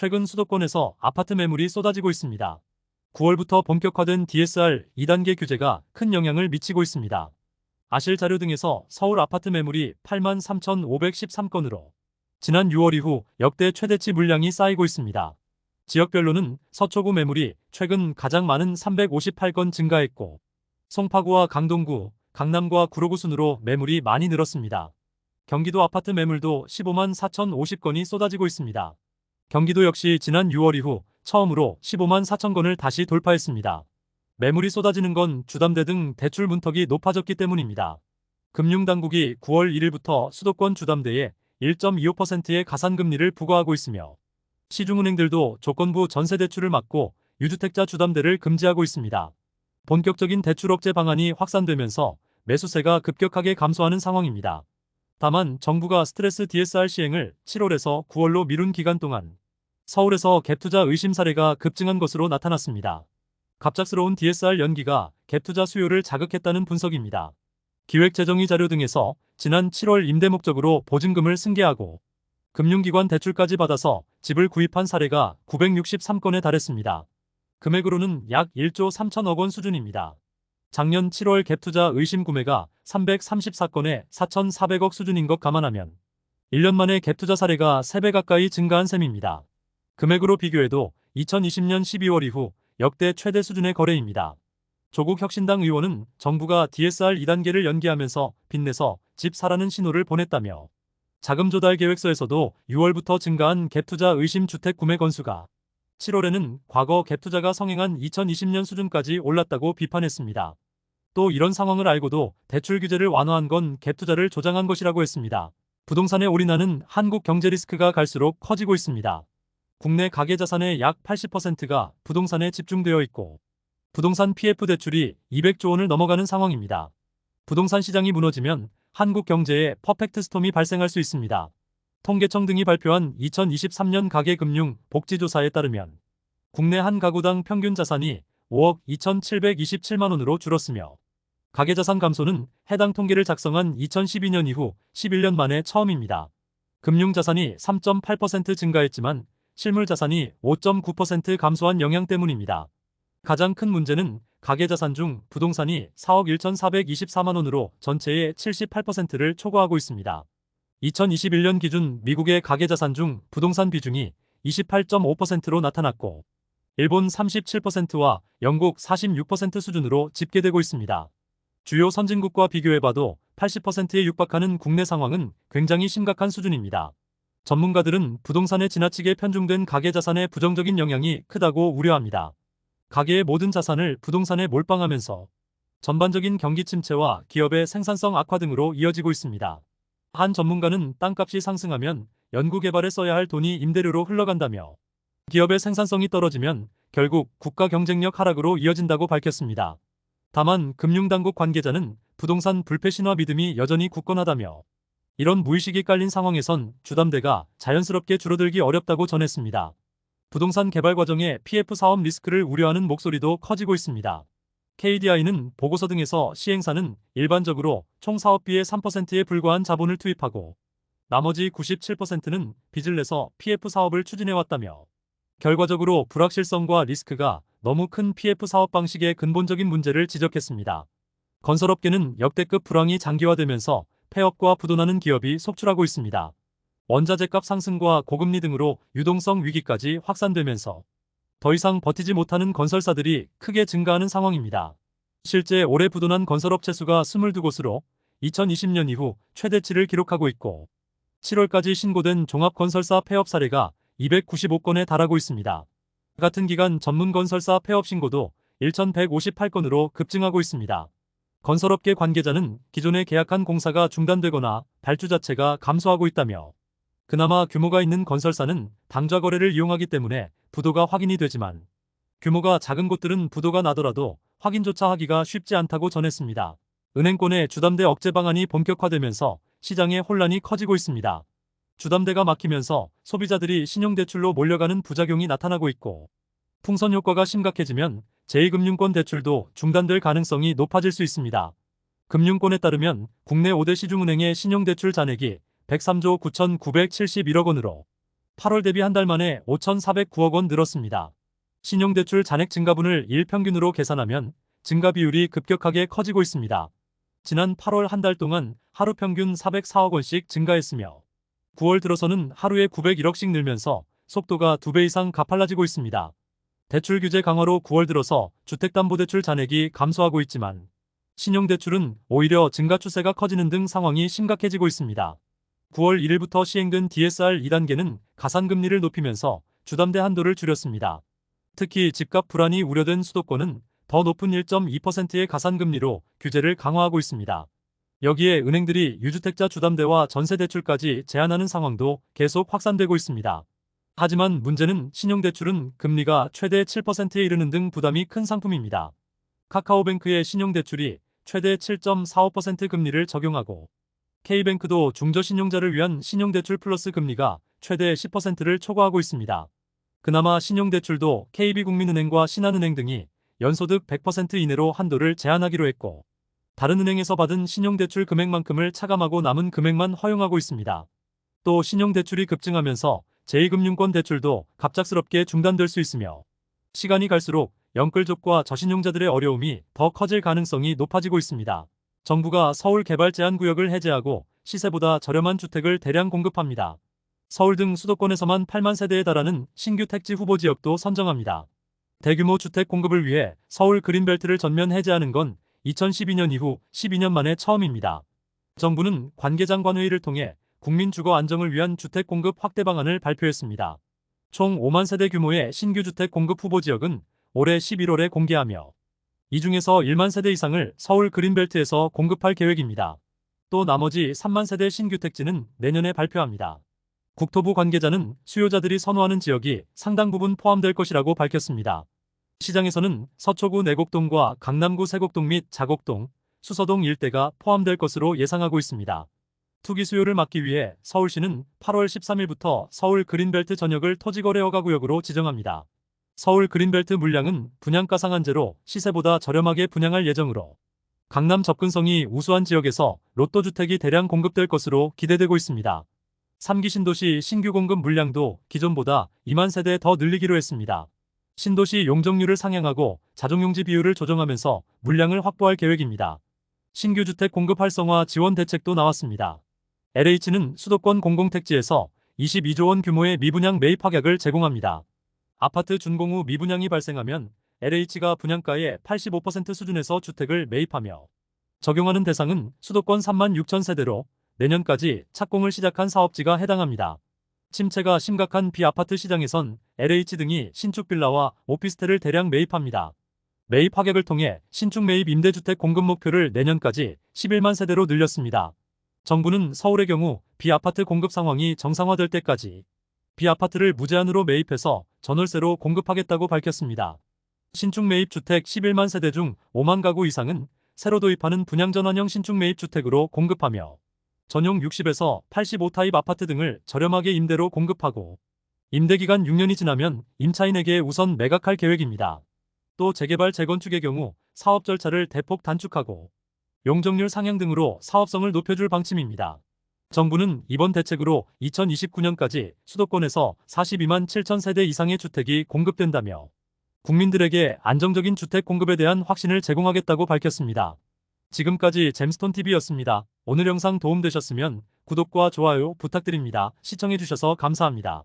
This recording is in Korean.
최근 수도권에서 아파트 매물이 쏟아지고 있습니다. 9월부터 본격화된 DSR 2단계 규제가 큰 영향을 미치고 있습니다. 아실 자료 등에서 서울 아파트 매물이 8만 3,513건으로 지난 6월 이후 역대 최대치 물량이 쌓이고 있습니다. 지역별로는 서초구 매물이 최근 가장 많은 358건 증가했고 송파구와 강동구, 강남과 구로구 순으로 매물이 많이 늘었습니다. 경기도 아파트 매물도 15만 4,050건이 쏟아지고 있습니다. 경기도 역시 지난 6월 이후 처음으로 15만 4천 건을 다시 돌파했습니다. 매물이 쏟아지는 건 주담대 등 대출 문턱이 높아졌기 때문입니다. 금융당국이 9월 1일부터 수도권 주담대에 1.25%의 가산금리를 부과하고 있으며 시중은행들도 조건부 전세대출을 막고 유주택자 주담대를 금지하고 있습니다. 본격적인 대출 억제 방안이 확산되면서 매수세가 급격하게 감소하는 상황입니다. 다만 정부가 스트레스 DSR 시행을 7월에서 9월로 미룬 기간 동안 서울에서 갭투자 의심 사례가 급증한 것으로 나타났습니다. 갑작스러운 DSR 연기가 갭투자 수요를 자극했다는 분석입니다. 기획재정위 자료 등에서 지난 7월 임대 목적으로 보증금을 승계하고 금융기관 대출까지 받아서 집을 구입한 사례가 963건에 달했습니다. 금액으로는 약 1조 3천억 원 수준입니다. 작년 7월 갭투자 의심 구매가 334건에 4,400억 수준인 것 감안하면 1년 만에 갭투자 사례가 3배 가까이 증가한 셈입니다. 금액으로 비교해도 2020년 12월 이후 역대 최대 수준의 거래입니다. 조국 혁신당 의원은 정부가 DSR 2단계를 연기하면서 빚내서 집 사라는 신호를 보냈다며 자금 조달 계획서에서도 6월부터 증가한 갭투자 의심 주택 구매 건수가 7월에는 과거 갭투자가 성행한 2020년 수준까지 올랐다고 비판했습니다. 또 이런 상황을 알고도 대출 규제를 완화한 건 갭투자를 조장한 것이라고 했습니다. 부동산에 올인하는 한국 경제 리스크가 갈수록 커지고 있습니다. 국내 가계 자산의 약 80%가 부동산에 집중되어 있고 부동산 PF 대출이 200조 원을 넘어가는 상황입니다. 부동산 시장이 무너지면 한국 경제에 퍼펙트 스톰이 발생할 수 있습니다. 통계청 등이 발표한 2023년 가계금융 복지조사에 따르면 국내 한 가구당 평균 자산이 5억 2,727만 원으로 줄었으며 가계자산 감소는 해당 통계를 작성한 2012년 이후 11년 만에 처음입니다. 금융자산이 3.8% 증가했지만 실물 자산이 5.9% 감소한 영향 때문입니다. 가장 큰 문제는 가계 자산 중 부동산이 4억 1,424만 원으로 전체의 78%를 초과하고 있습니다. 2021년 기준 미국의 가계 자산 중 부동산 비중이 28.5%로 나타났고 일본 37%와 영국 46% 수준으로 집계되고 있습니다. 주요 선진국과 비교해봐도 80%에 육박하는 국내 상황은 굉장히 심각한 수준입니다. 전문가들은 부동산에 지나치게 편중된 가계 자산의 부정적인 영향이 크다고 우려합니다. 가계의 모든 자산을 부동산에 몰빵하면서 전반적인 경기 침체와 기업의 생산성 악화 등으로 이어지고 있습니다. 한 전문가는 땅값이 상승하면 연구개발에 써야 할 돈이 임대료로 흘러간다며 기업의 생산성이 떨어지면 결국 국가 경쟁력 하락으로 이어진다고 밝혔습니다. 다만 금융당국 관계자는 부동산 불패 신화 믿음이 여전히 굳건하다며 이런 무의식이 깔린 상황에선 주담대가 자연스럽게 줄어들기 어렵다고 전했습니다. 부동산 개발 과정에 PF 사업 리스크를 우려하는 목소리도 커지고 있습니다. KDI는 보고서 등에서 시행사는 일반적으로 총 사업비의 3%에 불과한 자본을 투입하고 나머지 97%는 빚을 내서 PF 사업을 추진해왔다며 결과적으로 불확실성과 리스크가 너무 큰 PF 사업 방식의 근본적인 문제를 지적했습니다. 건설업계는 역대급 불황이 장기화되면서 폐업과 부도나는 기업이 속출하고 있습니다. 원자재값 상승과 고금리 등으로 유동성 위기까지 확산되면서 더 이상 버티지 못하는 건설사들이 크게 증가하는 상황입니다. 실제 올해 부도난 건설업체 수가 22곳으로 2020년 이후 최대치를 기록하고 있고 7월까지 신고된 종합건설사 폐업 사례가 295건에 달하고 있습니다. 같은 기간 전문 건설사 폐업 신고도 1,158건으로 급증하고 있습니다. 건설업계 관계자는 기존에 계약한 공사가 중단되거나 발주 자체가 감소하고 있다며 그나마 규모가 있는 건설사는 당좌 거래를 이용하기 때문에 부도가 확인이 되지만 규모가 작은 곳들은 부도가 나더라도 확인조차 하기가 쉽지 않다고 전했습니다. 은행권의 주담대 억제 방안이 본격화되면서 시장의 혼란이 커지고 있습니다. 주담대가 막히면서 소비자들이 신용대출로 몰려가는 부작용이 나타나고 있고 풍선 효과가 심각해지면 제2금융권 대출도 중단될 가능성이 높아질 수 있습니다. 금융권에 따르면 국내 5대 시중은행의 신용대출 잔액이 103조 9,971억 원으로 8월 대비 한 달 만에 5,409억 원 늘었습니다. 신용대출 잔액 증가분을 일평균으로 계산하면 증가 비율이 급격하게 커지고 있습니다. 지난 8월 한 달 동안 하루 평균 404억 원씩 증가했으며 9월 들어서는 하루에 901억씩 늘면서 속도가 2배 이상 가팔라지고 있습니다. 대출 규제 강화로 9월 들어서 주택담보대출 잔액이 감소하고 있지만 신용대출은 오히려 증가 추세가 커지는 등 상황이 심각해지고 있습니다. 9월 1일부터 시행된 DSR 2단계는 가산금리를 높이면서 주담대 한도를 줄였습니다. 특히 집값 불안이 우려된 수도권은 더 높은 1.2%의 가산금리로 규제를 강화하고 있습니다. 여기에 은행들이 유주택자 주담대와 전세대출까지 제한하는 상황도 계속 확산되고 있습니다. 하지만 문제는 신용대출은 금리가 최대 7%에 이르는 등 부담이 큰 상품입니다. 카카오뱅크의 신용대출이 최대 7.45% 금리를 적용하고 K뱅크도 중저신용자를 위한 신용대출 플러스 금리가 최대 10%를 초과하고 있습니다. 그나마 신용대출도 KB국민은행과 신한은행 등이 연소득 100% 이내로 한도를 제한하기로 했고 다른 은행에서 받은 신용대출 금액만큼을 차감하고 남은 금액만 허용하고 있습니다. 또 신용대출이 급증하면서 제2금융권 대출도 갑작스럽게 중단될 수 있으며 시간이 갈수록 영끌족과 저신용자들의 어려움이 더 커질 가능성이 높아지고 있습니다. 정부가 서울 개발 제한 구역을 해제하고 시세보다 저렴한 주택을 대량 공급합니다. 서울 등 수도권에서만 8만 세대에 달하는 신규 택지 후보 지역도 선정합니다. 대규모 주택 공급을 위해 서울 그린벨트를 전면 해제하는 건 2012년 이후 12년 만에 처음입니다. 정부는 관계장관회의를 통해 국민 주거 안정을 위한 주택 공급 확대 방안을 발표했습니다. 총 5만 세대 규모의 신규 주택 공급 후보 지역은 올해 11월에 공개하며 이 중에서 1만 세대 이상을 서울 그린벨트에서 공급할 계획입니다. 또 나머지 3만 세대 신규 택지는 내년에 발표합니다. 국토부 관계자는 수요자들이 선호하는 지역이 상당 부분 포함될 것이라고 밝혔습니다. 시장에서는 서초구 내곡동과 강남구 세곡동 및 자곡동, 수서동 일대가 포함될 것으로 예상하고 있습니다. 투기 수요를 막기 위해 서울시는 8월 13일부터 서울 그린벨트 전역을 토지거래허가구역으로 지정합니다. 서울 그린벨트 물량은 분양가 상한제로 시세보다 저렴하게 분양할 예정으로 강남 접근성이 우수한 지역에서 로또 주택이 대량 공급될 것으로 기대되고 있습니다. 3기 신도시 신규 공급 물량도 기존보다 2만 세대 더 늘리기로 했습니다. 신도시 용적률을 상향하고 자동용지 비율을 조정하면서 물량을 확보할 계획입니다. 신규 주택 공급 활성화 지원 대책도 나왔습니다. LH는 수도권 공공택지에서 22조 원 규모의 미분양 매입 확약을 제공합니다. 아파트 준공 후 미분양이 발생하면 LH가 분양가의 85% 수준에서 주택을 매입하며 적용하는 대상은 수도권 3만 6천 세대로 내년까지 착공을 시작한 사업지가 해당합니다. 침체가 심각한 비아파트 시장에선 LH 등이 신축 빌라와 오피스텔을 대량 매입합니다. 매입 하객을 통해 신축 매입 임대주택 공급 목표를 내년까지 11만 세대로 늘렸습니다. 정부는 서울의 경우 비아파트 공급 상황이 정상화될 때까지 비아파트를 무제한으로 매입해서 전월세로 공급하겠다고 밝혔습니다. 신축 매입 주택 11만 세대 중 5만 가구 이상은 새로 도입하는 분양전환형 신축 매입 주택으로 공급하며 전용 60에서 85타입 아파트 등을 저렴하게 임대로 공급하고 임대기간 6년이 지나면 임차인에게 우선 매각할 계획입니다. 또 재개발 재건축의 경우 사업 절차를 대폭 단축하고 용적률 상향 등으로 사업성을 높여줄 방침입니다. 정부는 이번 대책으로 2029년까지 수도권에서 42만 7천 세대 이상의 주택이 공급된다며 국민들에게 안정적인 주택 공급에 대한 확신을 제공하겠다고 밝혔습니다. 지금까지 잼스톤TV였습니다. 오늘 영상 도움되셨으면 구독과 좋아요 부탁드립니다. 시청해주셔서 감사합니다.